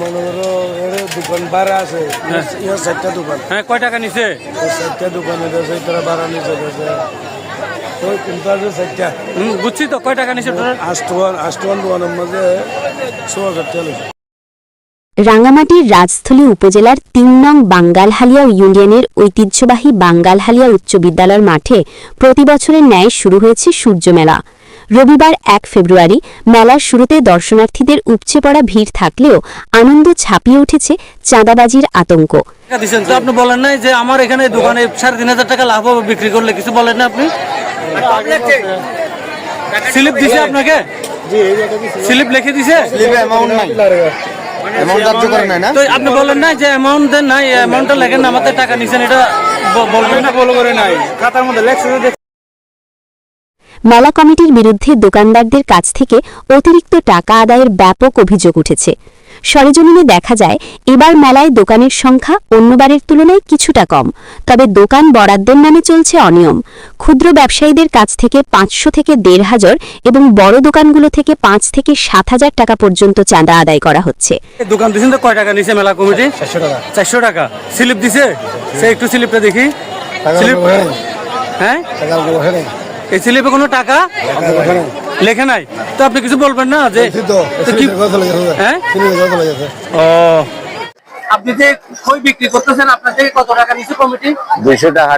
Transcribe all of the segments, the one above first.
মনে করো এর দোকান ভাড়া আছে। ইয়ার চারটা দোকান। হ্যাঁ কয় টাকা নিছে? চারটা দোকান এটা চারটা ভাড়া নিচে ওই কিন্তু আছে চারটা হুম, বুঝছি তো কয় টাকা নিছে আষ্টওয়ান আষ্টওয়ান দোকানের মাঝে ছ হাজার টাকা রাঙ্গামাটির রাজস্থলী উপজেলার তিন নং বাঙ্গালহালিয়া ইউনিয়নের ঐতিহ্যবাহী বাঙ্গালহালিয়া উচ্চ বিদ্যালয়ের মাঠে প্রতি বছরের ন্যায় শুরু হয়েছে সূর্যমেলা। রবিবার এক ফেব্রুয়ারি মেলার শুরুতে দর্শনার্থীদের উপচে পড়া ভিড় থাকলেও আনন্দ ছাপিয়ে উঠেছে চাঁদাবাজির আতঙ্ক। তো আপনি বলেন নাই যে আমার এখানে দোকানে সাড়ে তিন হাজার টাকা লাভ হবে বিক্রি করলে কিছু বলেন না আপনি? স্লিপ দিছে আপনাকে? স্লিপ লিখে দিছে? অ্যামাউন্ট না? তো আপনি বলেন না যে অ্যামাউন্ট দেন নাই অ্যামাউন্টটা লেখেন আমাদের টাকা নিছেন এটা বলবেন না? বলো করে নাই খাতার মধ্যে লেখছে মেলা কমিটির বিরুদ্ধে দোকানদারদের কাছ থেকে অতিরিক্ত টাকা আদায়ের ব্যাপক অভিযোগ উঠেছে। সরেজমিনে দেখা যায় এবার মেলায় দোকানের সংখ্যা অন্যবারের তুলনায় কিছুটা কম তবে দোকান বরাদ্দের নামে চলছে অনিয়ম। ক্ষুদ্র ব্যবসায়ীদের কাছ থেকে পাঁচশো থেকে দেড় হাজার এবং বড় দোকানগুলো থেকে পাঁচ থেকে সাত হাজার টাকা পর্যন্ত চাঁদা আদায় করা হচ্ছে। দোকান তো কয় টাকা নিছে মেলা কমিটি? চারশো টাকা। স্লিপ দিছে? সে একটু স্লিপটা দেখি। স্লিপ হ্যাঁ এই স্লিপে কোনো টাকা? লেখে নাই। তো আপনি কিছু বলবেন না যে তো। তো কি কত লেগেছে হ্যাঁ? ও। আপনি যে খই বিক্রি করতেছেন আপনার থেকে কত টাকা নিছে কমিটি? দুইশো টাকা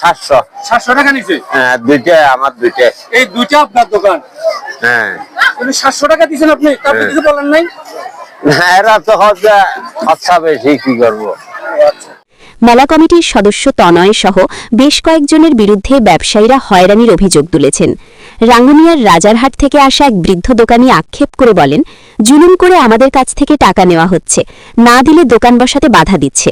সাতশো। সাতশো টাকা নিছে? হ্যাঁ দুইটা আমার দুইটা এই দুইটা আপনার দোকান? হ্যাঁ। সাতশো টাকা দিচ্ছেন আপনি আপনি কিছু বলেন নাই? না, এরা তো হচ্ছে বেশি কি করব? মেলা কমিটির সদস্য তনয় সহ বেশ কয়েকজনের বিরুদ্ধে ব্যবসায়ীরা হয়রানির অভিযোগ তুলেছেন। রাঙ্গুনিয়ার রাজারহাট থেকে আসা এক বৃদ্ধ দোকানি আক্ষেপ করে বলেন জুলুম করে আমাদের কাছ থেকে টাকা নেওয়া হচ্ছে। না দিলে দোকান বসাতে বাধা দিচ্ছে।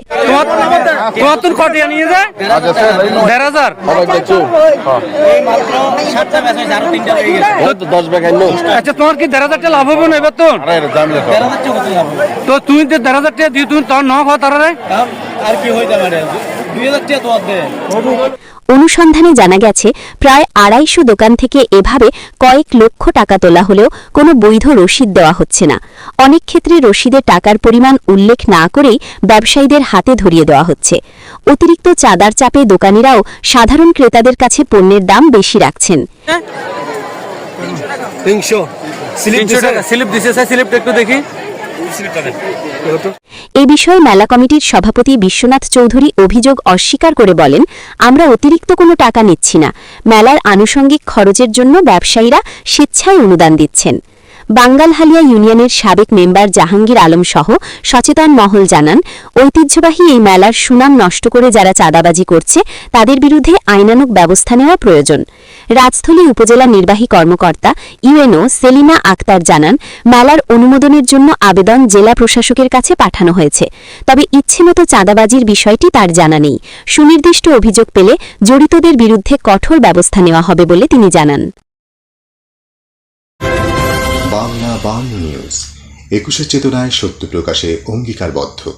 আচ্ছা তোমার কি দেড় হাজার টাকা লাভ হবে না এবার তো? তো তুমি দেড় হাজার টাকা দিও তুমি তোর ন তারা অনুসন্ধানে জানা গেছে প্রায় আড়াইশো দোকান থেকে এভাবে কয়েক লক্ষ টাকা তোলা হলেও কোনো বৈধ রসিদ দেওয়া হচ্ছে না। অনেক ক্ষেত্রে রসিদের টাকার পরিমাণ উল্লেখ না করেই ব্যবসায়ীদের হাতে ধরিয়ে দেওয়া হচ্ছে। অতিরিক্ত চাঁদার চাপে দোকানিরাও সাধারণ ক্রেতাদের কাছে পণ্যের দাম বেশি রাখছেন। স্লিপ দিছে। স্যার স্লিপটা একটু দেখি। এ বিষয়ে মেলা কমিটির সভাপতি বিশ্বনাথ চৌধুরী অভিযোগ অস্বীকার করে বলেন, আমরা অতিরিক্ত কোনো টাকা নিচ্ছি না। মেলার আনুষঙ্গিক খরচের জন্য ব্যবসায়ীরা স্বেচ্ছায় অনুদান দিচ্ছেন। বাঙ্গালহালিয়া ইউনিয়নের সাবেক মেম্বার জাহাঙ্গীর আলম সহ সচেতন মহল জানান, ঐতিহ্যবাহী এই মেলার সুনাম নষ্ট করে যারা চাঁদাবাজি করছে, তাদের বিরুদ্ধে আইনানুগ ব্যবস্থা নেওয়া প্রয়োজন। রাজস্থলী উপজেলা নির্বাহী কর্মকর্তা ইউএনও সেলিনা আক্তার জানান, মেলার অনুমোদনের জন্য আবেদন জেলা প্রশাসকের কাছে পাঠানো হয়েছে। তবে ইচ্ছেমতো চাঁদাবাজির বিষয়টি তার জানা নেই। সুনির্দিষ্ট অভিযোগ পেলে জড়িতদের বিরুদ্ধে কঠোর ব্যবস্থা নেওয়া হবে বলে তিনি জানান। বাংলা বাংলা নিউজ চেতনায় সত্য প্রকাশে অঙ্গীকারবদ্ধ।